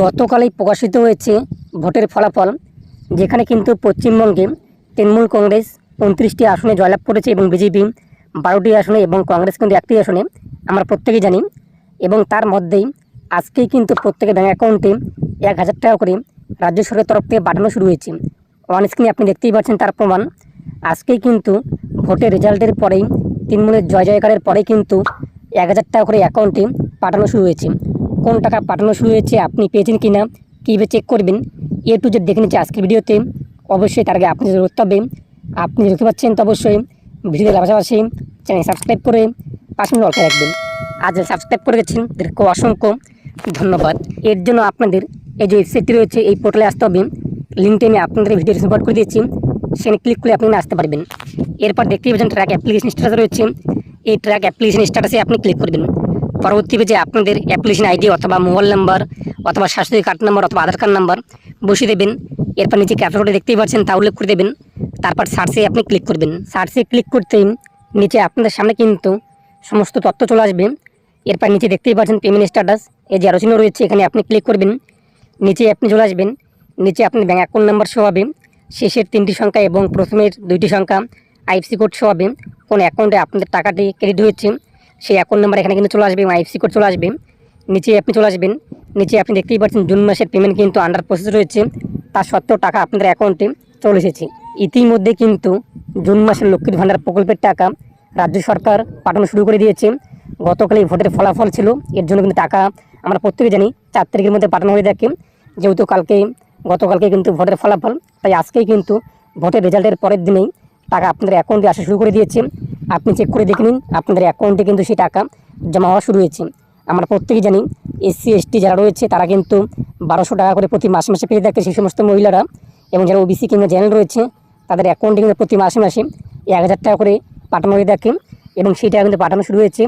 গতকালই প্রকাশিত হয়েছে ভোটের ফলাফল, যেখানে কিন্তু পশ্চিমবঙ্গে তৃণমূল কংগ্রেস উনত্রিশটি আসনে জয়লাভ করেছে এবং বিজেপি বারোটি আসনে এবং কংগ্রেস কিন্তু একটি আসনে, আমরা প্রত্যেকেই জানি। এবং তার মধ্যেই আজকেই কিন্তু প্রত্যেকের ব্যাঙ্ক অ্যাকাউন্টে এক হাজার টাকা করে রাজ্য সরকারের তরফ থেকে পাঠানো শুরু হয়েছে। অন স্ক্রিনে আপনি দেখতেই পাচ্ছেন তার প্রমাণ। আজকেই কিন্তু ভোটের রেজাল্টের পরেই, তৃণমূলের জয় জয়কারের পরেই কিন্তু এক হাজার টাকা করে অ্যাকাউন্টে পাঠানো শুরু হয়েছে। কোন টাকা পাঠানো শুরু হয়েছে, আপনি পেয়েছেন কি না কীভাবে চেক করবেন, এ টু জেড দেখে নিচ্ছে আজকের ভিডিওতে। অবশ্যই তার আগে আপনি করতে হবে, আপনি দেখতে পাচ্ছেন তো অবশ্যই ভিডিওতে পাশাপাশি চ্যানেল সাবস্ক্রাইব করে পাশে অল্প রাখবেন। আজ সাবস্ক্রাইব করে গেছেন তাদেরকে অসংখ্য ধন্যবাদ। এর জন্য আপনাদের এই যে ওয়েবসাইটটি রয়েছে, এই পোর্টালে আসতে হবে। লিঙ্কটি আমি আপনাদের ভিডিও সাপোর্ট করে দিয়েছি। সেখানে ক্লিক করে আপনি আসতে পারবেন। এরপর দেখতেই পাচ্ছেন ট্র্যাক অ্যাপ্লিকেশন স্ট্যাটাস রয়েছে। এই ট্র্যাক অ্যাপ্লিকেশন স্ট্যাটাসে আপনি ক্লিক করবেন। পরবর্তী পেজে আপনাদের অ্যাপ্লিকেশন আইডি অথবা মোবাইল নাম্বার অথবা স্বাস্থ্য কার্ড নাম্বার অথবা আধার কার্ড নাম্বার বসিয়ে দেবেন। এরপর নিচে ক্যাপচারটা দেখতেই পাচ্ছেন, তা উল্লেখ করে দেবেন। তারপর সার্চে আপনি ক্লিক করবেন। সার্চে ক্লিক করতেই নিচে আপনাদের সামনে কিন্তু সমস্ত তথ্য চলে আসবে। এরপর নিচে দেখতেই পাচ্ছেন পেমেন্ট স্ট্যাটাস এই যে আলোচনা রয়েছে, এখানে আপনি ক্লিক করবেন। নিচে আপনি চলে আসবেন। নিচে আপনার ব্যাঙ্ক অ্যাকাউন্ট নাম্বার শো হবে। শেষের তিনটি সংখ্যা এবং প্রথমের দুইটি সংখ্যা আইএফসি কোড শো হবে। কোন অ্যাকাউন্টে আপনাদের টাকাটি ক্রেডিট হয়েছে। সেই অ্যাকাউন্ট নাম্বার এখানে কিন্তু চলে আসবে আইএফসি কোড চলে আসবে। নিচে আপনি চলে আসবেন। নিচে আপনি দেখতেই পাচ্ছেন জুন মাসের পেমেন্ট কিন্তু আন্ডার প্রসেস রয়েছে। তার সত্ত্বেও টাকা আপনাদের অ্যাকাউন্টে চলে এসেছে। ইতিমধ্যে কিন্তু জুন মাসের লক্ষ্মীর ভাণ্ডার প্রকল্পের টাকা রাজ্য সরকার পাঠানো শুরু করে দিয়েছে। গতকাল এই ভোটের ফলাফল ছিল। এর জন্য কিন্তু টাকা আমরা প্রত্যেকে জানি, চার তারিখের মধ্যে পাঠানো হয়ে থাকে। যেহেতু কালকে, গতকালকে কিন্তু ভোটের ফলাফল। তাই আজকেই কিন্তু ভোটের রেজাল্টের পরের দিনেই টাকা আপনাদের অ্যাকাউন্টে আসা শুরু করে দিয়েছে। আপনি চেক করে দেখে নিন, আপনাদের অ্যাকাউন্টে কিন্তু সেই টাকা জমা হওয়া শুরু হয়েছে। আমরা প্রত্যেকেই জানি এসসি এসটি যারা রয়েছে, তারা কিন্তু বারোশো টাকা করে প্রতি মাসে মাসে পেয়ে থাকে সেই সমস্ত মহিলারা। এবং যারা ওবিসি কিংবা জেনারেল রয়েছে, তাদের অ্যাকাউন্টে কিন্তু প্রতি মাসে মাসে এক হাজার টাকা করে পাঠানো হয়ে থাকে। এবং সেই টাকা কিন্তু পাঠানো শুরু হয়েছে।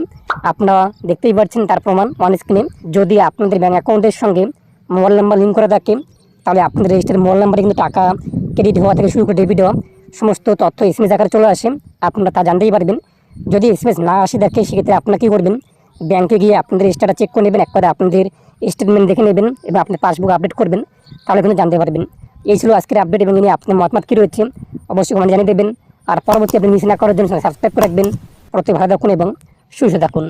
আপনারা দেখতেই পাচ্ছেন তার প্রমাণ অন স্ক্রিনে যদি আপনাদের ব্যাঙ্ক অ্যাকাউন্টের সঙ্গে মোবাইল নাম্বার লিঙ্ক করা থাকে, তাহলে আপনাদের রেজিস্টার মোবাইল নাম্বারে কিন্তু টাকা ক্রেডিট হওয়া থেকে শুরু করে ডেবিট হওয়া। সমস্ত তথ্য এসএমএস আকারে চলে আসে, আপনারা তা জানতেই পারবেন। যদি এসএমএস না আসে, দেখে সেক্ষেত্রে আপনারা কী করবেন? ব্যাংকে গিয়ে আপনাদের রেজিস্টারটা চেক করে নেবেন, একবারে আপনাদের স্টেটমেন্ট দেখে নেবেন এবং আপনার পাসবুক আপডেট করবেন, তাহলে কিন্তু জানতে পারবেন। এই ছিল আজকের আপডেট এবং আপনার মতামত কী রয়েছে? অবশ্যই কমেন্ট জানিয়ে দেবেন। আর পরবর্তী আপনি মিস না করার জন্য সাবস্ক্রাইব করে রাখবেন। প্রত্যেক ভালো থাকুন এবং সুস্থ থাকুন।